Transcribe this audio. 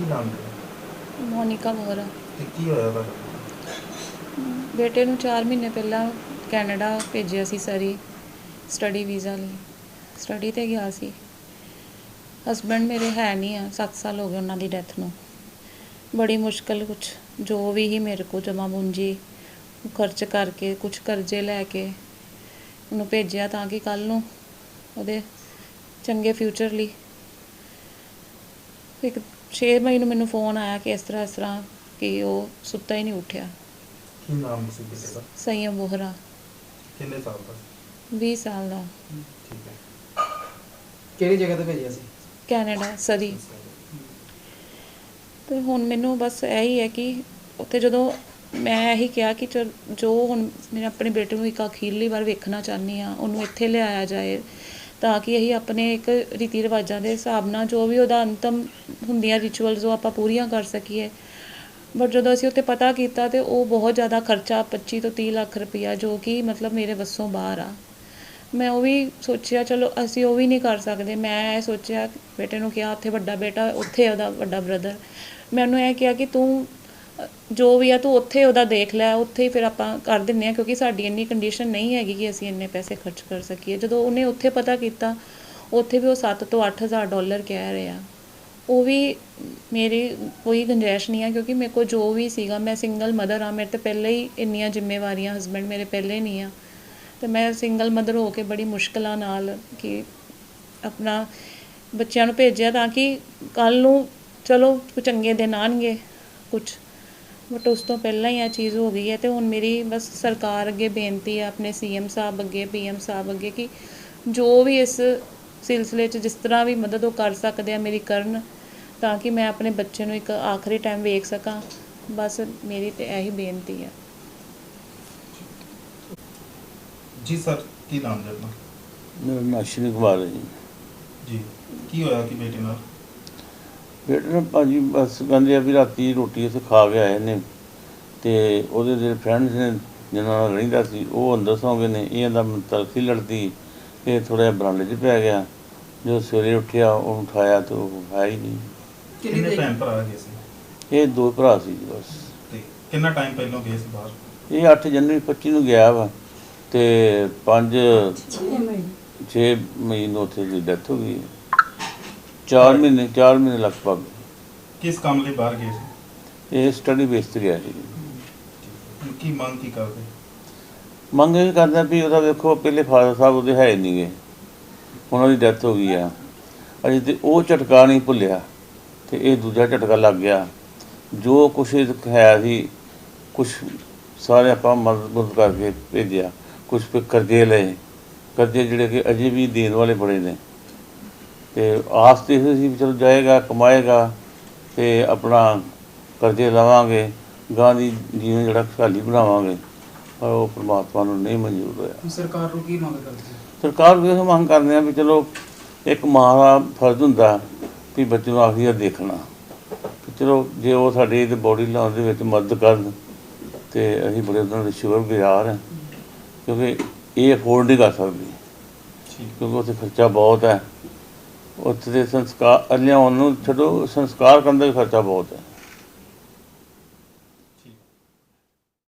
ਕੀ ਨਾਮ ਹੈ? ਮੋਨਿਕਾ ਮੋਹਰਾ ਤੇ ਕੀ ਹੋਇਆ ਤੁਹਾਡਾ ਬੇਟੇ ਨੂੰ 4 ਮਹੀਨੇ ਪਹਿਲਾਂ ਕੈਨੇਡਾ ਭੇਜਿਆ ਸੀ ਸਰੀ ਸਟੱਡੀ ਵੀਜ਼ਾ ਲਈ। ਸਟੱਡੀ ਤੇ ਗਿਆ ਸੀ। ਹਸਬੰਡ ਮੇਰੇ ਹੈ ਨਹੀਂ ਆ 7 ਸਾਲ ਹੋ ਗਏ ਉਹਨਾਂ ਦੀ ਡੈਥ ਨੂੰ। ਬੜੀ ਮੁਸ਼ਕਲ ਕੁਛ ਜੋ ਵੀ ਹੀ ਮੇਰੇ ਕੋ ਜਮਾ ਪੂੰਜੀ ਖਰਚ ਕਰਕੇ ਕੁਝ ਕਰਜ਼ੇ ਲੈ ਕੇ ਉਹਨੂੰ ਭੇਜਿਆ ਤਾਂ ਕਿ ਕੱਲ ਨੂੰ ਉਹਦੇ ਚੰਗੇ ਫਿਊਚਰ ਲਈ ਇੱਕ 6 ਮਈ ਨੂੰ ਮੈਨੂੰ ਫੋਨ ਆਇਆ ਕਿ ਇਸ ਤਰ੍ਹਾਂ ਇਸ ਤਰ੍ਹਾਂ ਕਿ ਉਹ ਸੁੱਤਾ ਹੀ ਨਹੀਂ ਉੱਠਿਆ। ਕੀ ਨਾਮ ਸੀ ਕਿਸੇ ਦਾ? ਸੰਯਮ ਬੋਹਰਾ। ਕਿੰਨੇ ਸਾਲ ਦਾ? 20 ਸਾਲ ਦਾ। ਠੀਕ ਹੈ। ਕਿਹੜੀ ਜਗ੍ਹਾ ਤੇ ਭੇਜਿਆ ਸੀ? ਕੈਨੇਡਾ ਸਰੀ। ਤੇ ਹੁਣ ਮੈਨੂੰ ਬਸ ਇਹੀ ਹੈ ਕਿ ਉੱਥੇ ਜਦੋਂ ਮੈਂ ਇਹੀ ਕਿਹਾ ਕਿ ਜੋ ਹੁਣ ਮੈਂ ਆਪਣੇ ਬੇਟੇ ਨੂੰ ਇੱਕ ਅਖੀਰਲੀ ਵਾਰ ਵੇਖਣਾ ਚਾਹੁੰਦੀ ਆ ਉਹਨੂੰ ਇੱਥੇ ਲਿਆਇਆ ਜਾਏ। ਤਾਂ ਕਿ ਅਸੀਂ ਆਪਣੇ ਇੱਕ ਰੀਤੀ ਰਿਵਾਜਾਂ ਦੇ ਹਿਸਾਬ ਨਾਲ ਜੋ ਵੀ ਉਹਦਾ ਅੰਤਮ ਹੁੰਦੀਆਂ ਰਿਚੁਅਲਸ ਉਹ ਆਪਾਂ ਪੂਰੀਆਂ ਕਰ ਸਕੀਏ। ਬਟ ਜਦੋਂ ਅਸੀਂ ਉੱਥੇ ਪਤਾ ਕੀਤਾ ਤੇ ਉਹ ਬਹੁਤ ਜ਼ਿਆਦਾ ਖਰਚਾ 25 ਤੋਂ 30 ਲੱਖ ਰੁਪਈਆ ਜੋ ਕਿ ਮਤਲਬ ਮੇਰੇ ਵੱਸੋਂ ਬਾਹਰ ਆ। ਮੈਂ ਉਹ ਵੀ ਸੋਚਿਆ, ਚਲੋ ਅਸੀਂ ਉਹ ਵੀ ਨਹੀਂ ਕਰ ਸਕਦੇ। ਮੈਂ ਇਹ ਸੋਚਿਆ, ਬੇਟੇ ਨੂੰ ਕਿਹਾ, ਉੱਥੇ ਵੱਡਾ ਬੇਟਾ, ਉੱਥੇ ਉਹਦਾ ਵੱਡਾ ਬ੍ਰਦਰ ਮੈਂ ਉਹਨੂੰ ਇਹ ਕਿਹਾ ਕਿ ਤੂੰ ਜੋ ਵੀ ਆ, ਤੂੰ ਉੱਥੇ ਉਹਦਾ ਦੇਖ ਲੈ, ਉੱਥੇ ਹੀ ਫਿਰ ਆਪਾਂ ਕਰ ਦਿੰਨੇ ਆ ਕਿਉਂਕਿ ਸਾਡੀ ਇੰਨੀ ਕੰਡੀਸ਼ਨ ਨਹੀਂ ਹੈਗੀ ਕਿ ਅਸੀਂ ਇੰਨੇ ਪੈਸੇ ਖਰਚ ਕਰ ਸਕੀਏ। ਜਦੋਂ ਉਹਨੇ ਉੱਥੇ ਪਤਾ ਕੀਤਾ, ਉੱਥੇ ਵੀ ਉਹ 7 ਤੋਂ 8000 ਡਾਲਰ ਕਹਿ ਰਿਹਾ ਉਹ ਵੀ ਮੇਰੀ ਕੋਈ ਗੁੰਜਾਇਸ਼ ਨਹੀਂ ਆ, ਕਿਉਂਕਿ ਮੇਰੇ ਕੋਲ ਜੋ ਵੀ ਸੀਗਾ, ਮੈਂ ਸਿੰਗਲ ਮਦਰ ਆ ਮੇਰੇ ਤੇ ਪਹਿਲੇ ਹੀ ਇੰਨੀਆਂ ਜ਼ਿੰਮੇਵਾਰੀਆਂ ਹਸਬੰਡ ਮੇਰੇ ਪਹਿਲੇ ਨਹੀਂ ਆ। ਤੇ ਮੈਂ ਸਿੰਗਲ ਮਦਰ ਹੋ ਕੇ ਬੜੀ ਮੁਸ਼ਕਲਾਂ ਨਾਲ ਕਿ ਆਪਣਾ ਬੱਚਿਆਂ ਨੂੰ ਭੇਜਿਆ ਤਾਂ ਕਿ ਕੱਲ ਨੂੰ ਚਲੋ, ਚੰਗੇ ਦਿਨ ਆਣਗੇ ਕੁਝ ਬਟ ਉਸ ਤੋਂ ਪਹਿਲਾਂ ਹੀ ਇਹ ਚੀਜ਼ ਹੋ ਗਈ ਹੈ ਤੇ ਹੁਣ ਮੇਰੀ ਬਸ ਸਰਕਾਰ ਅੱਗੇ ਬੇਨਤੀ ਹੈ ਆਪਣੇ ਸੀਐਮ ਸਾਹਿਬ ਅੱਗੇ ਪੀਐਮ ਸਾਹਿਬ ਅੱਗੇ ਕਿ ਜੋ ਵੀ ਇਸ ਸਿਲਸਿਲੇ 'ਚ ਜਿਸ ਤਰ੍ਹਾਂ ਵੀ ਮਦਦ ਉਹ ਕਰ ਸਕਦੇ ਆ ਮੇਰੀ ਕਰਨ ਤਾਂ ਕਿ ਮੈਂ ਆਪਣੇ ਬੱਚੇ ਨੂੰ ਇੱਕ ਆਖਰੀ ਟਾਈਮ ਵੇਖ ਸਕਾਂ। ਬਸ ਮੇਰੀ ਤੇ ਇਹੀ ਬੇਨਤੀ ਹੈ। ਜੀ ਸਰ ਕੀ ਨਾਮ ਆਪਣਾ? ਮੇਰਾ ਨਾਂ ਅਸ਼ਵਨੀ ਕੁਮਾਰ ਹੈ ਜੀ। ਜੀ ਕੀ ਹੋਇਆ ਕਿ ਬੇਟੇ ਨਾਲ? ਬੇਟੇ ਨੇ ਭਾਜੀ ਬਸ ਕਹਿੰਦੇ ਆ ਵੀ ਰਾਤੀ ਰੋਟੀ ਉੱਥੇ ਖਾ ਕੇ ਆਏ ਨੇ ਤੇ ਉਹਦੇ ਜਿਹੜੇ ਫਰੈਂਡਸ ਨੇ ਜਿਹਨਾਂ ਨਾਲ ਰਹਿੰਦਾ ਸੀ ਉਹ ਅੰਦਰ ਸੌਂ ਗਏ ਨੇ। ਇਹ ਦਾ ਤਲਖੀ ਲੜਦੀ ਇਹ ਥੋੜਾ ਜਿਹਾ ਬਰਾਂਡੇ 'ਚ ਪੈ ਗਿਆ। ਜਦੋਂ ਸਵੇਰੇ ਉੱਠਿਆ ਉਹਨੂੰ ਉਠਾਇਆ ਤੇ ਉਹ ਹੈ ਹੀ ਨਹੀਂ। ਕਿੰਨੇ ਭੈਣ ਭਰਾ ਗਏ ਸੀ? ਇਹ ਦੋ ਭਰਾ ਸੀ ਬਸ। ਤੇ ਕਿੰਨਾ ਟਾਈਮ ਪਹਿਲਾਂ ਗਏ ਸੀ ਬਾਹਰ? ਇਹ 8 ਜਨਵਰੀ 25 ਨੂੰ ਗਿਆ ਵਾ ਤੇ 5 6 ਮਈ ਨੂੰ ਉੱਥੇ ਦੀ ਡੈਥ ਹੋ ਗਈ। 4 ਮਹੀਨੇ 4 ਮਹੀਨੇ ਲਗਭਗ। ਕਿਸ ਕੰਮ ਲਈ ਬਾਹਰ ਗਏ ਸੀ? ਇਹ ਸਟੱਡੀ ਬੇਸ ਤੇ ਗਿਆ ਸੀ। ਕੀ ਮੰਗ ਕੀ ਕਰਦੇ? ਮੰਗ ਇਹ ਕਰਦਾ ਵੀ ਉਹਦਾ ਵੇਖੋ ਪਹਿਲੇ ਫਾਦਰ ਸਾਹਿਬ ਉਹਦੇ ਹੈ ਨਹੀਂਗੇ ਉਹਨਾਂ ਦੀ ਡੈਥ ਹੋ ਗਈ ਆ। ਅਜੇ ਤੇ ਉਹ ਝਟਕਾ ਨਹੀਂ ਭੁੱਲਿਆ ਤੇ ਇਹ ਦੂਜਾ ਝਟਕਾ ਲੱਗ ਗਿਆ। ਜੋ ਕੁਛ ਹੈ ਸੀ ਕੁਛ ਸਾਰੇ ਆਪਾਂ ਮਦਦ ਕਰਕੇ ਭੇਜਿਆ। ਕੁਛ ਕਰਜ਼ੇ ਲਏ। ਕਰਜ਼ੇ ਜਿਹੜੇ ਕਿ ਅਜੇ ਵੀ ਦੇਣ ਵਾਲੇ ਬੜੇ ਨੇ। ਤੇ ਆਸ ਤੇ ਸੀ ਵੀ ਚਲੋ ਜਾਏਗਾ ਕਮਾਏਗਾ ਤੇ ਆਪਣਾ ਕਰਜ਼ੇ ਲਵਾਂਗੇ ਗਾਂ ਦੀ ਜੀਵਨ ਜਿਹੜਾ ਖੁਸ਼ਹਾਲੀ ਬਣਾਵਾਂਗੇ ਪਰ ਉਹ ਪ੍ਰਮਾਤਮਾ ਨੂੰ ਨਹੀਂ ਮਨਜ਼ੂਰ ਹੋਇਆ। ਸਰਕਾਰ ਨੂੰ ਕੀ ਮੰਗ ਕਰਦੇ ਸਰਕਾਰ ਵੀ ਇਹ ਮੰਗ ਕਰਦੇ ਆ ਵੀ ਚਲੋ ਇੱਕ ਮਾਂ ਦਾ ਫਰਜ਼ ਹੁੰਦਾ ਵੀ ਬੱਚੇ ਨੂੰ ਆਖੀਰ ਦੇਖਣਾ। ਚਲੋ ਜੇ ਉਹ ਸਾਡੀ ਤੇ ਬੋਡੀ ਲਾਉਣ ਦੇ ਵਿੱਚ ਮਦਦ ਕਰਨ ਤੇ ਅਸੀਂ ਬੜੇ ਉਹਨਾਂ ਦੇ ਸ਼ੁਕਰਗੁਜ਼ਾਰ ਹਾਂ ਕਿਉਂਕਿ ਇਹ ਅਫੋਰਡ ਨਹੀਂ ਕਰ ਸਕਦੀ। ਠੀਕ। ਕਿਉਂਕਿ ਉੱਥੇ ਖਰਚਾ ਬਹੁਤ ਹੈ। ਉੱਥੇ ਦੇ ਸੰਸਕਾਰ ਲਿਆਉਣ ਨੂੰ ਛੱਡੋ ਸੰਸਕਾਰ ਕਰਨ ਦਾ ਵੀ ਖਰਚਾ ਬਹੁਤ ਹੈ।